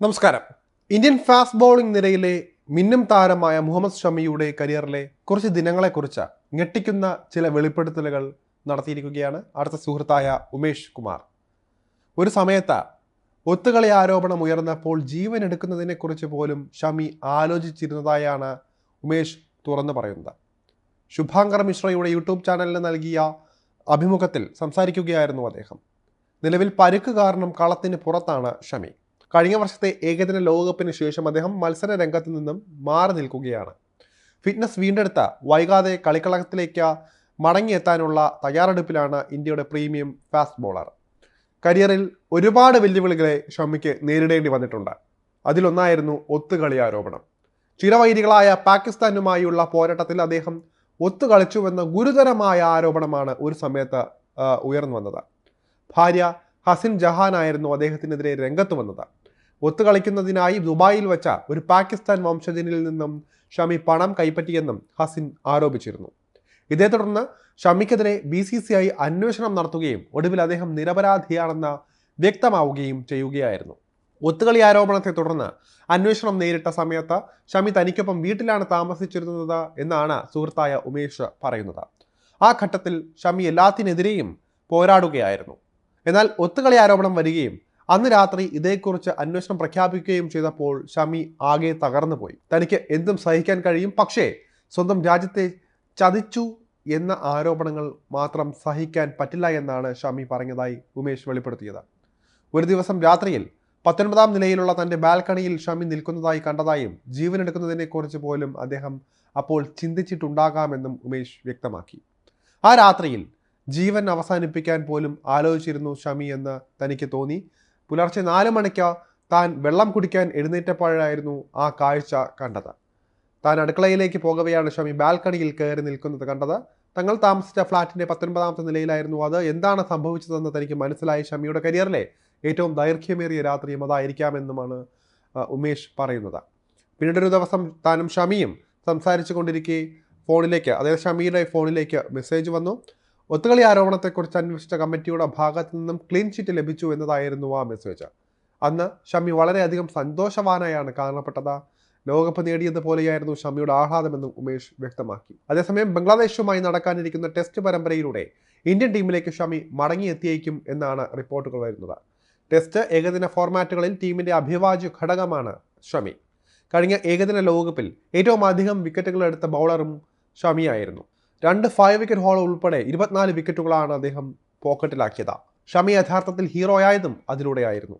നമസ്കാരം. Indian fast bowling നിരയിലെ മിന്നും താരമായ മുഹമ്മദ് ഷമിയുടെ കരിയറിലെ കുറച്ച് ദിനങ്ങളെക്കുറിച്ച് ഞെട്ടിക്കുന്ന ചില വെളിപ്പെടുത്തലുകൾ നടത്തിയിരിക്കുകയാണ് അടുത്ത സുഹൃത്തായ ഉമേഷ് കുമാർ. ഒരു സമയത്ത് ഒത്തുകളി ആരോപണം ഉയർന്നപ്പോൾ ജീവൻ എടുക്കുന്നതിനെക്കുറിച്ച് പോലും ഷമി ആലോചിച്ചിരുന്നതായാണ് ഉമേഷ് തുറന്നു പറയുന്നത്. ശുഭാങ്കർ മിശ്രയുടെ യൂട്യൂബ് ചാനലിന് നൽകിയ അഭിമുഖത്തിൽ സംസാരിക്കുകയായിരുന്നു അദ്ദേഹം. നിലവിൽ പരുക്ക് കാരണം കളത്തിന് പുറത്താണ് ഷമി. കഴിഞ്ഞ വർഷത്തെ ഏകദിന ലോകകപ്പിന് ശേഷം അദ്ദേഹം മത്സര രംഗത്ത് നിന്നും മാറി നിൽക്കുകയാണ്. ഫിറ്റ്നസ് വീണ്ടെടുത്ത വൈകാതെ കളിക്കളത്തിലേക്ക് മടങ്ങിയെത്താനുള്ള തയ്യാറെടുപ്പിലാണ് ഇന്ത്യയുടെ പ്രീമിയം ഫാസ്റ്റ് ബോളർ കരിയറിൽ ഒരുപാട് വെല്ലുവിളികളെ ഷമിക്ക് നേരിടേണ്ടി വന്നിട്ടുണ്ട്. അതിലൊന്നായിരുന്നു ഒത്തുകളി ആരോപണം. ചിരവൈരികളായ പാകിസ്ഥാനുമായുള്ള പോരാട്ടത്തിൽ അദ്ദേഹം ഒത്തുകളിച്ചുവെന്ന ഗുരുതരമായ ആരോപണമാണ് ഒരു സമയത്ത് ഉയർന്നു വന്നത്. ഭാര്യ ഹസിൻ ജഹാനായിരുന്നു അദ്ദേഹത്തിനെതിരെ രംഗത്ത് വന്നത്. ഒത്തുകളിക്കുന്നതിനായി ദുബായിൽ വെച്ച ഒരു പാകിസ്ഥാൻ വംശജനിൽ നിന്നും ഷമി പണം കൈപ്പറ്റിയെന്നും ഹസിൻ ആരോപിച്ചിരുന്നു. ഇതേ തുടർന്ന് ഷമിക്കെതിരെ ബി സി സി ഐ അന്വേഷണം നടത്തുകയും ഒടുവിൽ അദ്ദേഹം നിരപരാധിയാണെന്ന് വ്യക്തമാവുകയും ചെയ്യുകയായിരുന്നു. ഒത്തുകളി ആരോപണത്തെ തുടർന്ന് അന്വേഷണം നേരിട്ട സമയത്ത് ഷമി തനിക്കൊപ്പം വീട്ടിലാണ് താമസിച്ചിരുന്നത് എന്നാണ് സുഹൃത്തായ ഉമേഷ് പറയുന്നത്. ആ ഘട്ടത്തിൽ ഷമി എല്ലാത്തിനെതിരെയും പോരാടുകയായിരുന്നു. എന്നാൽ ഒത്തുകളി ആരോപണം വരികയും അന്ന് രാത്രി ഇതേക്കുറിച്ച് അന്വേഷണം പ്രഖ്യാപിക്കുകയും ചെയ്തപ്പോൾ ഷമി ആകെ തകർന്നു പോയി തനിക്ക് എന്തും സഹിക്കാൻ കഴിയും. പക്ഷേ സ്വന്തം രാജ്യത്തെ ചതിച്ചു എന്ന ആരോപണങ്ങൾ മാത്രം സഹിക്കാൻ പറ്റില്ല എന്നാണ് ഷമി പറഞ്ഞതായി ഉമേഷ് വെളിപ്പെടുത്തിയത്. ഒരു ദിവസം രാത്രിയിൽ പത്തൊൻപതാം നിലയിലുള്ള തന്റെ ബാൽക്കണിയിൽ ഷമി നിൽക്കുന്നതായി കണ്ടതായും ജീവനെടുക്കുന്നതിനെക്കുറിച്ച് പോലും അദ്ദേഹം അപ്പോൾ ചിന്തിച്ചിട്ടുണ്ടാകാമെന്നും ഉമേഷ് വ്യക്തമാക്കി. ആ രാത്രിയിൽ ജീവൻ അവസാനിപ്പിക്കാൻ പോലും ആലോചിച്ചിരുന്നു ഷമി എന്ന് തനിക്ക് തോന്നി. പുലർച്ചെ നാല് മണിക്ക് താൻ വെള്ളം കുടിക്കാൻ എഴുന്നേറ്റപ്പോഴായിരുന്നു ആ കാഴ്ച കണ്ടത്. താൻ അടുക്കളയിലേക്ക് പോകവെയാണ് ഷമി ബാൽക്കണിയിൽ കയറി നിൽക്കുന്നത് കണ്ടത്. തങ്ങൾ താമസിച്ച ഫ്ളാറ്റിന്റെ പത്തൊൻപതാമത്തെ നിലയിലായിരുന്നു അത്. എന്താണ് സംഭവിച്ചതെന്ന് തനിക്ക് മനസ്സിലായി ഷമിയുടെ കരിയറിലെ ഏറ്റവും ദൈർഘ്യമേറിയ രാത്രിയും അതായിരിക്കാമെന്നുമാണ് ഉമേഷ് പറയുന്നത്. പിന്നീട് ഒരു ദിവസം താനും ഷമിയും സംസാരിച്ചു കൊണ്ടിരിക്കെ ഫോണിലേക്ക് അതായത് ഷമിയുടെ ഫോണിലേക്ക് മെസ്സേജ് വന്നു. ഒത്തുകളി ആരോപണത്തെക്കുറിച്ച് അന്വേഷിച്ച കമ്മിറ്റിയുടെ ഭാഗത്തു നിന്നും ക്ലീൻ ചിറ്റ് ലഭിച്ചു എന്നതായിരുന്നു ആ മെസ്സേജ് അന്ന് ഷമി വളരെയധികം സന്തോഷവാനായാണ് കാണപ്പെട്ടത്. ലോകകപ്പ് നേടിയതുപോലെയായിരുന്നു ഷമിയുടെ ആഹ്ലാദമെന്നും ഉമേഷ് വ്യക്തമാക്കി. അതേസമയം ബംഗ്ലാദേശുമായി നടക്കാനിരിക്കുന്ന ടെസ്റ്റ് പരമ്പരയിലൂടെ ഇന്ത്യൻ ടീമിലേക്ക് ഷമി മടങ്ങിയെത്തിയേക്കും എന്നാണ് റിപ്പോർട്ടുകൾ വരുന്നത്. ടെസ്റ്റ് ഏകദിന ഫോർമാറ്റുകളിൽ ടീമിന്റെ അഭിവാജ്യ ഘടകമാണ് ഷമി കഴിഞ്ഞ ഏകദിന ലോകകപ്പിൽ ഏറ്റവും അധികം വിക്കറ്റുകൾ എടുത്ത ബൗളറും ഷമിയായിരുന്നു രണ്ട് ഫൈവ് വിക്കറ്റ് ഹോൾ ഉൾപ്പെടെ ഇരുപത്തിനാല് വിക്കറ്റുകളാണ് അദ്ദേഹം പോക്കറ്റിലാക്കിയത് ഷമി യഥാർത്ഥത്തിൽ ഹീറോയായതും അതിലൂടെയായിരുന്നു.